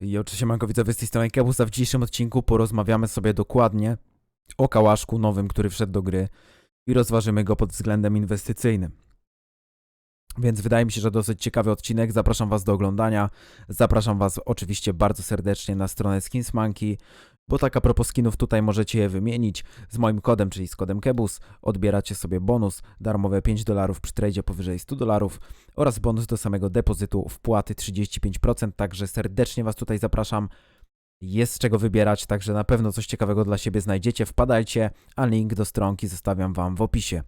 I oczywiście manko widzowie z tej strony Kebus, a w dzisiejszym odcinku porozmawiamy sobie dokładnie o kałaszku nowym, który wszedł do gry i rozważymy go pod względem inwestycyjnym. Więc wydaje mi się, że dosyć ciekawy odcinek. Zapraszam Was do oglądania. Zapraszam Was oczywiście bardzo serdecznie na stronę Skins Monkey, bo tak a propos skinów tutaj możecie je wymienić z moim kodem, czyli z kodem Kebus. Odbieracie sobie bonus, darmowe 5 dolarów przy tradzie powyżej 100 dolarów oraz bonus do samego depozytu wpłaty 35%, także serdecznie Was tutaj zapraszam. Jest z czego wybierać, także na pewno coś ciekawego dla siebie znajdziecie. Wpadajcie, a link do stronki zostawiam Wam w opisie.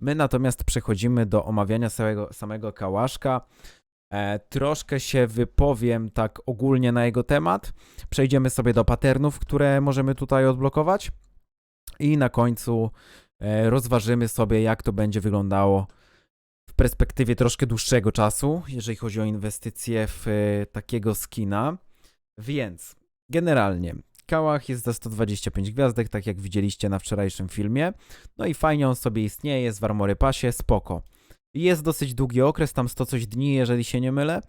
My natomiast przechodzimy do omawiania samego, samego kałaszka. E, troszkę się wypowiem tak ogólnie na jego temat. Przejdziemy sobie do patternów, które możemy tutaj odblokować. I na końcu e, rozważymy sobie, jak to będzie wyglądało w perspektywie troszkę dłuższego czasu, jeżeli chodzi o inwestycje w e, takiego skina. Więc generalnie Kałach jest za 125 gwiazdek, tak jak widzieliście na wczorajszym filmie. No i fajnie on sobie istnieje, jest w Armory Passie, spoko. Jest dosyć długi okres, tam 100 coś dni, jeżeli się nie mylę.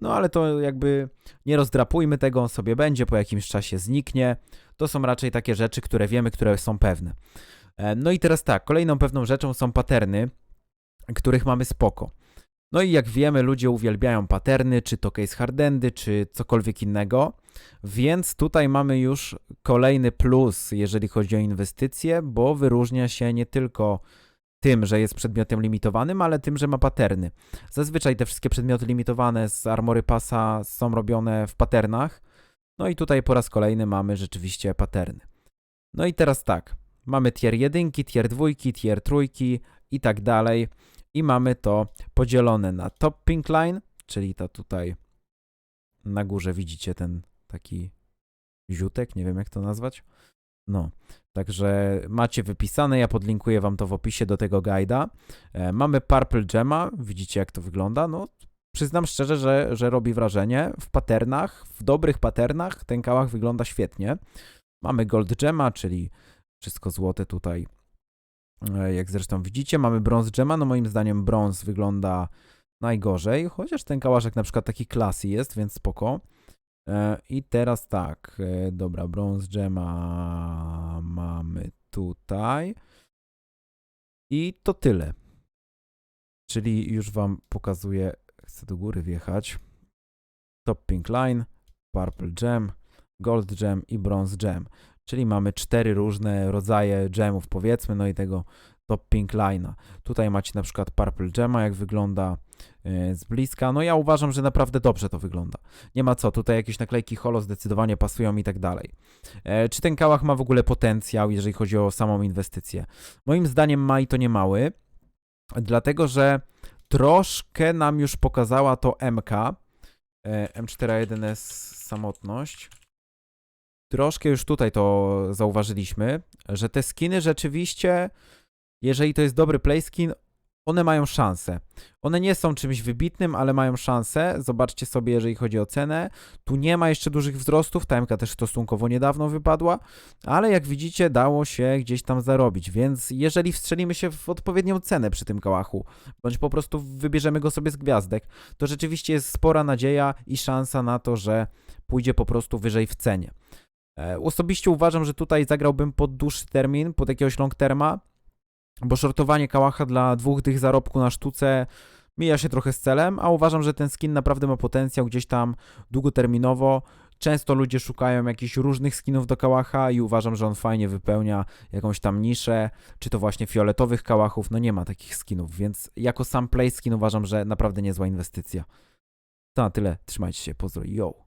No ale to jakby nie rozdrapujmy tego, on sobie będzie, po jakimś czasie zniknie. To są raczej takie rzeczy, które wiemy, które są pewne. E, No i teraz tak, kolejną pewną rzeczą są paterny, których mamy spoko. No i jak wiemy, ludzie uwielbiają paterny, czy to case hardendy, czy cokolwiek innego. Więc tutaj mamy już kolejny plus, jeżeli chodzi o inwestycje, bo wyróżnia się nie tylko tym, że jest przedmiotem limitowanym, ale tym, że ma paterny. Zazwyczaj te wszystkie przedmioty limitowane z Armory Passa są robione w paternach. No i tutaj po raz kolejny mamy rzeczywiście paterny. No i teraz tak, mamy tier 1, tier 2, tier 3 i tak dalej. I mamy to podzielone na top pink line, czyli to tutaj na górze widzicie ten taki ziutek, nie wiem jak to nazwać. No, także macie wypisane, ja podlinkuję wam to w opisie do tego guida. E, mamy Purple Gemma, widzicie jak to wygląda, no przyznam szczerze, że, że robi wrażenie. W patternach, w dobrych patternach ten kałach wygląda świetnie. Mamy Gold Gemma, czyli wszystko złote tutaj, e, jak zresztą widzicie. Mamy Bronze Gemma, no moim zdaniem brąz wygląda najgorzej, chociaż ten kałaszek na przykład taki klasy jest, więc spoko. E, I teraz tak, e, dobra, Bronze Gemma mamy tutaj. I to tyle. Czyli już wam pokazuję, chcę do góry wjechać. Top Pink Line, Purple Gem, Gold Gem i Bronze Gem. Czyli mamy cztery różne rodzaje gemów powiedzmy, no i tego Top Pink Line'a. Tutaj macie na przykład Purple Gemma, jak wygląda z bliska. No ja uważam, że naprawdę dobrze to wygląda. Nie ma co, tutaj jakieś naklejki holo zdecydowanie pasują i tak dalej. E, Czy ten kałach ma w ogóle potencjał, jeżeli chodzi o samą inwestycję? Moim zdaniem ma i to nie mały, dlatego że troszkę nam już pokazała to MK, e, M41S samotność. Troszkę już tutaj to zauważyliśmy, że te skiny rzeczywiście, jeżeli to jest dobry playskin, one mają szansę. One nie są czymś wybitnym, ale mają szansę. Zobaczcie sobie, jeżeli chodzi o cenę. Tu nie ma jeszcze dużych wzrostów. Ta MK też stosunkowo niedawno wypadła, ale jak widzicie, dało się gdzieś tam zarobić. Więc jeżeli wstrzelimy się w odpowiednią cenę przy tym kałachu, bądź po prostu wybierzemy go sobie z gwiazdek, to rzeczywiście jest spora nadzieja i szansa na to, że pójdzie po prostu wyżej w cenie. E, Osobiście uważam, że tutaj zagrałbym pod dłuższy termin, pod jakiegoś long terma, bo shortowanie kałacha dla dwóch tych zarobku na sztuce mija się trochę z celem, a uważam, że ten skin naprawdę ma potencjał gdzieś tam długoterminowo. Często ludzie szukają jakichś różnych skinów do kałacha i uważam, że on fajnie wypełnia jakąś tam niszę, czy to właśnie fioletowych kałachów, no nie ma takich skinów, więc jako sam play skin uważam, że naprawdę niezła inwestycja. To na tyle, trzymajcie się, pozdro, yo!